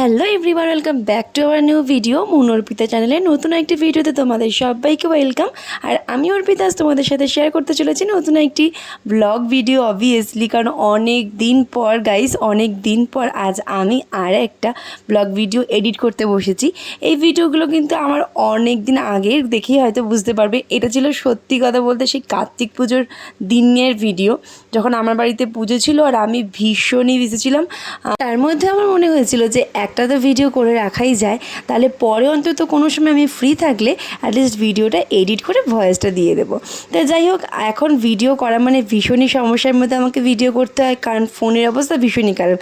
Hello everyone welcome back to our new video Moon Arpita চ্যানেলে নতুন একটি ভিডিওতে তোমাদের সবাইকে ওয়েলকাম আর আমি অর্পিতা তোমাদের সাথে শেয়ার করতে চলেছি নতুন একটি ব্লগ ভিডিও অবভিয়াসলি কারণ অনেক দিন পর গাইস অনেক দিন পর আজ আমি আর একটা ব্লগ ভিডিও এডিট করতে বসেছি। এই ভিডিওগুলো কিন্তু আমার অনেক দিন আগের দেখেই হয়তো বুঝতে পারবে। এটা ছিল সত্যি কথা বলতে সেই কার্তিক পুজোর দিনের ভিডিও যখন আমার বাড়িতে পুজো ছিল আর আমি ভীষণই বিজি ছিলাম। তার মধ্যে আমার মনে হয়েছিল যে একটা তো ভিডিও করে রাখাই যায়, তাহলে পরে অন্তত কোনো সময় আমি ফ্রি থাকলে অ্যাটলিস্ট ভিডিওটা এডিট করে ভয়েসটা দিয়ে দেবো। তো যাই হোক, এখন ভিডিও করা মানে ভীষণই সমস্যার মধ্যে আমাকে ভিডিও করতে হয়, কারণ ফোনের অবস্থা ভীষণই খারাপ।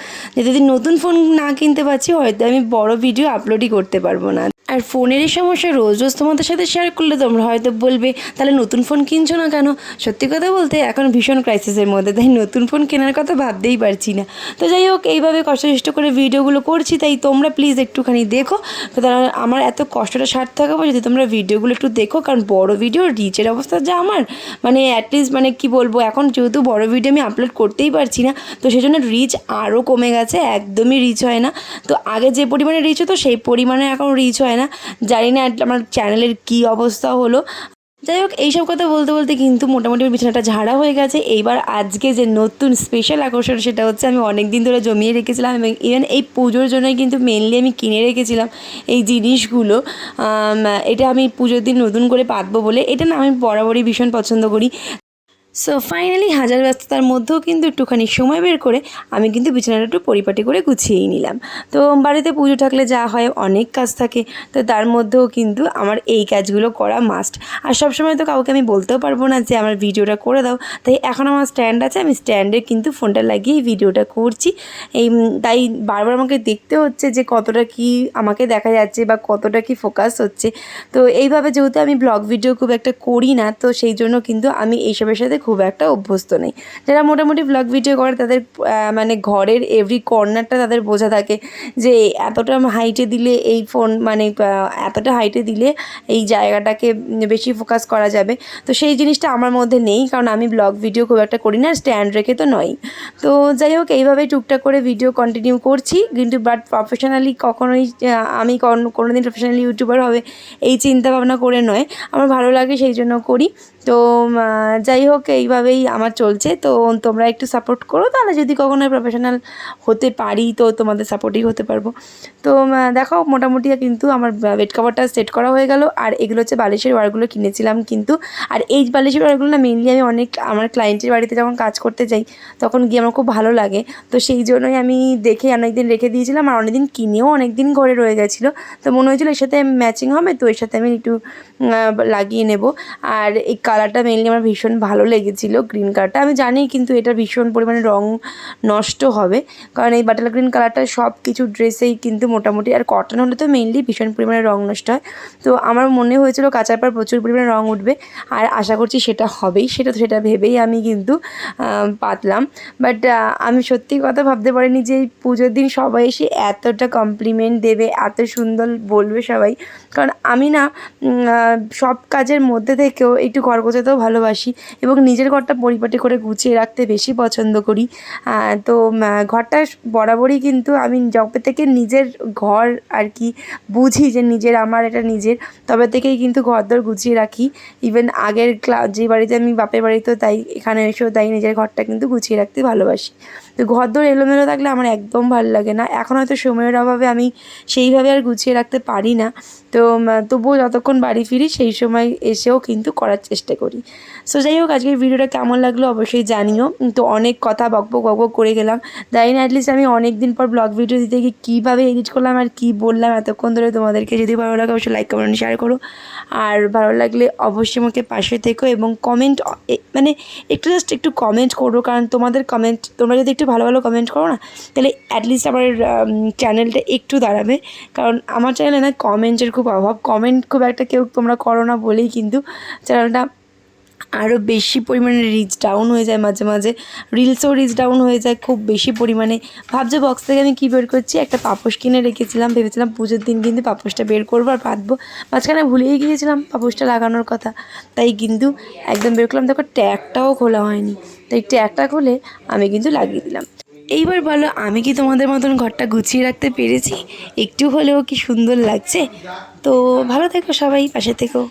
যদি নতুন ফোন না কিনতে পারছি, হয়তো আমি বড় ভিডিও আপলোডই করতে পারব না। আর ফোনেরই সমস্যা, রোজ রোজ তোমাদের সাথে শেয়ার করলে তোমরা হয়তো বলবে, তাহলে নতুন ফোন কিনছো না কেন? সত্যি কথা বলতে, এখন ভীষণ ক্রাইসিসের মধ্যে, তাই নতুন ফোন কেনার কথা ভাবতেই পারছি না। তো যাই হোক, এইভাবে কষ্ট করে ভিডিওগুলো করছি, তাই তোমরা প্লিজ একটুখানি দেখো। তারা আমার এত কষ্টটা সার্থক হবে যদি তোমরা ভিডিওগুলো একটু দেখো, কারণ বড় ভিডিও রিচের অবস্থা যা আমার মানে অ্যাটলিস্ট মানে কি বলব, এখন যেহেতু বড় ভিডিও আমি আপলোড করতেই পারছি না, তো সেই জন্য রিচ আরও কমে গেছে, একদমই রিচ হয় না। তো আগে যে পরিমাণে রিচ হতো, সেই পরিমাণে এখন রিচ হয় না। জানি না আমার চ্যানেলের কী অবস্থা হলো। যাই হোক, এইসব কথা বলতে বলতে কিন্তু মোটামুটি বিছানাটা ঝাড়া হয়ে গেছে। এইবার আজকে যে নতুন স্পেশাল আকর্ষণ, সেটা হচ্ছে আমি অনেক দিন ধরে জমিয়ে রেখেছিলাম এবং ইভেন এই পুজোর জন্যই কিন্তু মেনলি আমি কিনে রেখেছিলাম এই জিনিসগুলো। এটা আমি পুজোর দিন নতুন করে পাতবো বলে, এটা না আমি বরাবরই ভীষণ পছন্দ করি। সো ফাইনালি হাজার ব্যস্ততার মধ্যেও কিন্তু একটুখানি সময় বের করে আমি কিন্তু বিছানাটা একটু পরিপাটি করে গুছিয়েই নিলাম। তো, বাড়িতে পুজো থাকলে যা হয় অনেক কাজ থাকে। তো, তার মধ্যেও কিন্তু আমার এই কাজগুলো করা মাস্ট আর সবসময় তো কাউকে আমি বলতেও পারব না যে, আমার ভিডিওটা করে দাও। তাই এখন আমার স্ট্যান্ড আছে, আমি স্ট্যান্ডে কিন্তু ফোনটা লাগিয়ে ভিডিওটা করছি। এই তাই বারবার আমাকে দেখতে হচ্ছে যে, কতটা কি আমাকে দেখা যাচ্ছে বা কতটা কি ফোকাস হচ্ছে। তো, এইভাবে যেহেতু আমি ব্লগ ভিডিও খুব একটা করি না, তো সেই জন্য কিন্তু আমি এইসবের সাথে খুব একটা অভ্যস্ত নেই। যারা মোটামুটি ব্লগ ভিডিও করে, তাদের মানে ঘরের এভরি কর্নারটা তাদের বোঝা থাকে যে এতটা হাইটে দিলে এই ফোন মানে এতটা হাইটে দিলে এই জায়গাটাকে বেশি ফোকাস করা যাবে। তো সেই জিনিসটা আমার মধ্যে নেই, কারণ আমি ব্লগ ভিডিও খুব একটা করি না স্ট্যান্ড রেখে তো নয়। তো যাই হোক এইভাবেই টুকটাক করে ভিডিও কন্টিনিউ করছি। কিন্তু বাট প্রফেশনালি কখনোই আমি কোনো দিন প্রফেশনালি ইউটিউবার হবে, এই চিন্তা ভাবনা করে নয়। আমার ভালো লাগে সেই জন্য করি। তো যাই হোক, এইভাবেই আমার চলছে। তো, তোমরা একটু সাপোর্ট করো, তাহলে যদি কখনো প্রফেশনাল হতে পারি, তো তোমাদের সাপোর্টই হতে পারব। তো দেখো, মোটামুটি কিন্তু আমার বেড কভারটা সেট করা হয়ে গেল। আর এগুলো হচ্ছে বালিশের ওয়ারগুলো কিনেছিলাম কিন্তু, আর এই বালিশের ওয়ারগুলো না মেনলি আমি অনেক, আমার ক্লায়েন্টের বাড়িতে যখন কাজ করতে যাই, তখন গিয়ে আমার খুব ভালো লাগে। তো সেই জন্যই আমি দেখে অনেকদিন রেখে দিয়েছিলাম, আর অনেকদিন কিনেও অনেকদিন ঘরে রয়ে গেছিল। তো মনে হয়েছিল এর সাথে ম্যাচিং হবে, তো এর সাথে আমি একটু লাগিয়ে নেব। আর এই কালারটা মেনলি আমার ভীষণ ভালো লেগেছিল গ্রিন কালারটা আমি জানি কিন্তু এটা ভীষণ পরিমাণে রং নষ্ট হবে, কারণ এই বাটাল গ্রিন কালারটা সব কিছু ড্রেসেই কিন্তু মোটামুটি, আর কটন হলে তো মেনলি ভীষণ পরিমাণে রং নষ্ট হয়। তো আমার মনে হয়েছিল কাঁচার পর প্রচুর পরিমাণে রং উঠবে, আর আশা করছি সেটা হবেই, সেটা তো সেটা ভেবেই আমি কিন্তু পাতলাম। বাট আমি সত্যি কথা ভাবতে পারিনি যে এই পুজোর দিন সবাই এসে এতটা কমপ্লিমেন্ট দেবে, এত সুন্দর বলবে সবাই। কারণ আমি না সব কাজের মধ্যে থেকেও একটু ঘর গোছাতেও ভালোবাসি এবং নিজের ঘরটা পরিপাটি করে গুছিয়ে রাখতে বেশি পছন্দ করি। তো ঘরটা বরাবরই কিন্তু আমি যবে থেকে নিজের ঘর আর কি বুঝি যে নিজের, আমার এটা নিজের, তবে থেকেই কিন্তু ঘরদোর গুছিয়ে রাখি। ইভেন আগের ক্লা, যে বাড়িতে আমি বাপের বাড়িতেও তাই, এখানে এসেও তাই নিজের ঘরটা কিন্তু গুছিয়ে রাখতে ভালোবাসি। তো ঘরদোর এলোমেলো থাকলে আমার একদম ভালো লাগে না। এখন হয়তো সময়ের অভাবে আমি সেইভাবে আর গুছিয়ে রাখতে পারি না। তো তবুও যতক্ষণ বাড়ি ফিরি সেই সময় এসেও কিন্তু করার চেষ্টা করি। সো যাই হোক, আজকের ভিডিওটা কেমন লাগল অবশ্যই জানিও। তো, অনেক কথা বকবক বকবক করে গেলাম। জানি না অ্যাটলিস্ট আমি অনেক দিন পর ব্লগ ভিডিও দিতে গিয়ে কীভাবে এডিট করলাম আর কী বললাম এতক্ষণ ধরে তোমাদেরকে। যদি ভালো লাগে, অবশ্যই লাইক কমেন্ট শেয়ার করো। আর ভালো লাগলে অবশ্যই আমাকে পাশে থেকো এবং কমেন্ট মানে একটু জাস্ট একটু কমেন্ট করো। কারণ তোমাদের কমেন্ট তোমরা যদি একটু ভালো ভালো কমেন্ট করো না, তাহলে অ্যাটলিস্ট আমার চ্যানেলটা একটু দাঁড়াবে। কারণ আমার চ্যানেলে না কমেন্টের খুব অভাব। কমেন্ট খুব একটা কেউ তোমরা করো না বলেই কিন্তু চ্যানেলটা আরও বেশি পরিমাণে রিচ ডাউন হয়ে যায় মাঝে মাঝে। রিলসও রিচ ডাউন হয়ে যায় খুব বেশি পরিমাণে। ভাবছে বক্স থেকে আমি কী বের করছি? একটা পাপোশ কিনে রেখেছিলাম, ভেবেছিলাম পুজোর দিন কিন্তু পাপোশটা বের করব আর পাতবো মাঝখানে ভুলেই গিয়েছিলাম পাপোশটা লাগানোর কথা। তাই কিন্তু একদম বের করলাম। দেখো ট্যাগটাও খোলা হয়নি। তাই ট্যাগটা খুলে আমি কিন্তু লাগিয়ে দিলাম। এইবার বলো, আমি কি তোমাদের মতন ঘরটা গুছিয়ে রাখতে পেরেছি? একটু হলেও কি সুন্দর লাগছে? তো ভালো থেকো সবাই, পাশে থেকো।